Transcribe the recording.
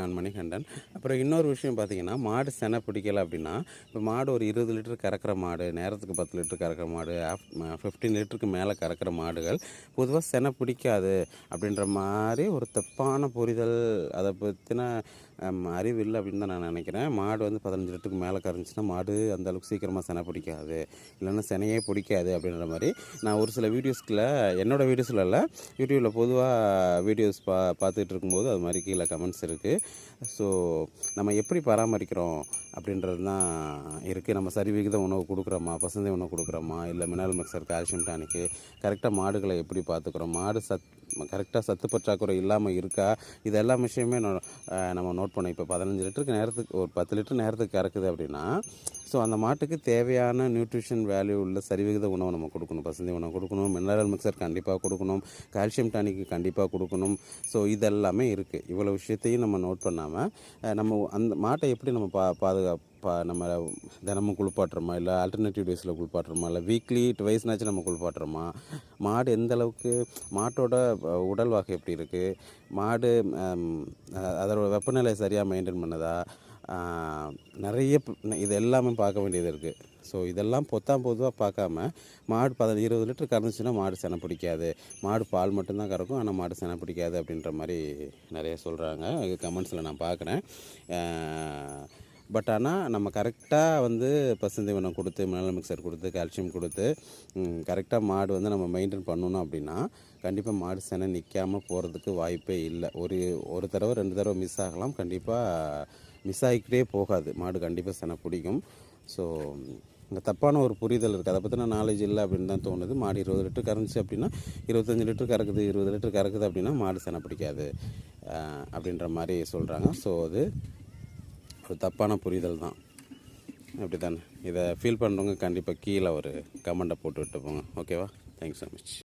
நான் மணிகண்டன். அப்புறம் இன்னொரு விஷயம் பார்த்தீங்கன்னா மாடு செனை பிடிக்கல அப்படின்னா இப்போ மாடு ஒரு இருபது லிட்டர் கறக்கிற மாடு நேரத்துக்கு பத்து லிட்டர் கறக்கிற மாடு ஃபிஃப்டீன் லிட்டருக்கு மேலே கறக்கிற மாடுகள் பொதுவாக செனை பிடிக்காது அப்படின்ற மாதிரி ஒரு தப்பான புரிதல் அதை பற்றின அறிவு இல்லை அப்படின்னு தான் நான் நினைக்கிறேன். மாடு வந்து பதினஞ்சு லிட்டருக்கு மேலே கறந்துச்சுன்னா மாடு அந்த அளவுக்கு சீக்கிரமாக செனை பிடிக்காது. இல்லைன்னா செனையே பிடிக்காது அப்படின்ற மாதிரி நான் ஒரு சில வீடியோஸ்கில் என்னோடய வீடியோஸில் இல்லை யூடியூப்பில் பொதுவாக வீடியோஸ் பா பார்த்துட்டு இருக்கும்போது அது மாதிரி கீழே கமெண்ட்ஸ் இருக்குது ஸோ நம்ம எப்படி பராமரிக்கிறோம்? அப்படின்றது தான் இருக்குது நம்ம சரி விகித உணவு கொடுக்குறோமா? பசுந்தை உணவு கொடுக்குறோமா? இல்லை மினரல் மிக்சர் கால்சியம் டானிக்கு கரெக்டாக மாடுகளை எப்படி பார்த்துக்குறோம்? மாடு சத் கரெக்டாக சத்து பற்றாக்குறை இல்லாமல் இருக்கா? இது எல்லா விஷயமே நம்ம நோட் பண்ணோம். இப்போ பதினஞ்சு லிட்டருக்கு நேரத்துக்கு ஒரு பத்து லிட்டர் நேரத்துக்கு கறக்குது அப்படின்னா ஸோ அந்த மாட்டுக்கு தேவையான நியூட்ரிஷன் வேல்யூ உள்ள சரிவிகித உணவை நம்ம கொடுக்கணும். பசந்தி உணவு கொடுக்கணும் மினரல் மிக்சர் கண்டிப்பாக கொடுக்கணும் கால்சியம் டானிக்கு கண்டிப்பாக கொடுக்கணும். ஸோ இதெல்லாமே இருக்குது இவ்வளோ விஷயத்தையும் நம்ம நோட் பண்ணாமல் நம்ம அந்த மாட்டை எப்படி நம்ம பா பாதுகா பா நம்ம தினமும் குளிப்பாட்டுறோமா? இல்லை ஆல்டர்னேட்டிவ் டேஸில் குளிப்பாட்டுறோமா? இல்லை வீக்லி டுவைஸ்னாச்சும் நம்ம குளிப்பாட்டுறோமா? மாடு எந்த அளவுக்கு மாட்டோட உடல் வகை எப்படி இருக்குது மாடு அதோட வெப்பநிலை சரியாக மெயின்டைன் பண்ணுதா? நிறைய இது எல்லாமே பார்க்க வேண்டியது இருக்குது ஸோ இதெல்லாம் பொத்தாம் பொதுவாக பார்க்காம மாடு பத இருபது லிட்டர் கறந்துச்சுன்னா மாடு செனை பிடிக்காது. மாடு பால் மட்டும்தான் கறக்கும் ஆனால் மாடு செனை பிடிக்காது அப்படின்ற மாதிரி நிறைய சொல்கிறாங்க கமெண்ட்ஸில் நான் பார்க்குறேன். பட் ஆனால் நம்ம கரெக்டாக வந்து பசுந்தீவனம் கொடுத்து மினரல் மிக்சர் கொடுத்து கால்சியம் கொடுத்து கரெக்டாக மாடு வந்து நம்ம மெயின்டைன் பண்ணணும் அப்படின்னா கண்டிப்பாக மாடு செனை நிற்காம போகிறதுக்கு வாய்ப்பே இல்லை. ஒரு ஒரு தடவை ரெண்டு தடவை மிஸ் ஆகலாம். கண்டிப்பாக மிஸ் ஆகிக்கிட்டே போகாது. மாடு கண்டிப்பாக செனை பிடிக்கும். ஸோ இங்கே தப்பான ஒரு புரிதல் இருக்குது அதை பற்றின நாலேஜ் இல்லை அப்படின்னு தான் தோணுது. மாடு இருபது லிட்டர் கறந்துச்சு அப்படின்னா இருபத்தஞ்சி லிட்டர் கறக்குது இருபது லிட்டர் கறக்குது அப்படின்னா மாடு செனை பிடிக்காது. அப்படின்ற மாதிரி சொல்கிறாங்க ஸோ அது ஒரு தப்பான புரிதல் தான். அப்படி தானே இதை ஃபீல் பண்ணுறவங்க கண்டிப்பாக கீழே ஒரு கமெண்ட்டை போட்டு விட்டு போங்க ஓகேவா தேங்க்ஸ் ஸோ மச்